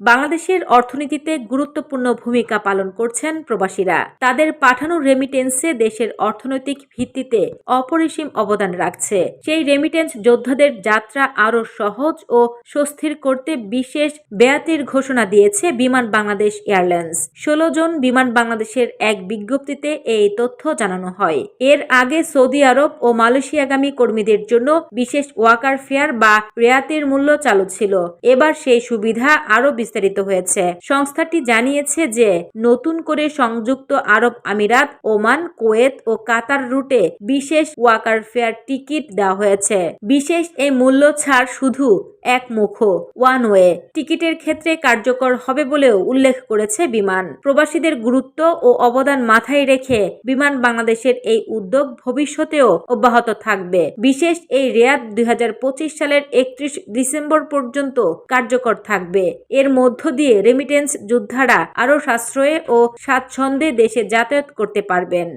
বাংলাদেশের অর্থনীতিতে গুরুত্বপূর্ণ ভূমিকা পালন করছেন প্রবাসীরা। তাদের পাঠানো রেমিটেন্সে দেশের অর্থনৈতিক ভিত্তিতে অপরিসীম অবদান রাখছে। সেই রেমিটেন্স যোদ্ধাদের যাত্রা আরও সহজ ও স্বস্তির করতে বিশেষ বেয়াতির ঘোষণা দিয়েছে বিমান বাংলাদেশ এয়ারলাইন্স। ষোলো জন বিমান বাংলাদেশের এক বিজ্ঞপ্তিতে এই তথ্য জানানো হয়। এর আগে সৌদি আরব ও মালয়েশিয়াগামী কর্মীদের জন্য বিশেষ ওয়াকার ফেয়ার বা রেয়াতির মূল্য চালু ছিল। এবার সেই সুবিধা আরও বিস্তারিত হয়েছে। সংস্থাটি জানিয়েছে যে, নতুন করে সংযুক্ত আরব আমিরাত, ওমান, কোয়েত ও কাতার রুটে বিশেষ ওয়াকার ফেয়ার টিকিট দেওয়া হয়েছে। বিশেষ এই মূল্য ছাড় শুধু এক মুখ ওয়ান ওয়ে টিকিটের ক্ষেত্রে কার্যকর হবে বলেও উল্লেখ করেছে বিমান। প্রবাসীদের গুরুত্ব ও অবদান মাথায় রেখে বিমান বাংলাদেশের এই উদ্যোগ ভবিষ্যতেও অব্যাহত থাকবে। বিশেষ এই রেয়াদ দুই হাজার পঁচিশ সালের একত্রিশ ডিসেম্বর পর্যন্ত কার্যকর থাকবে। এর মধ্য দিয়ে রেমিটেন্স যোদ্ধারা আরও সাশ্রয়ে ও স্বাচ্ছন্দ্যে দেশে যাতায়াত করতে পারবেন।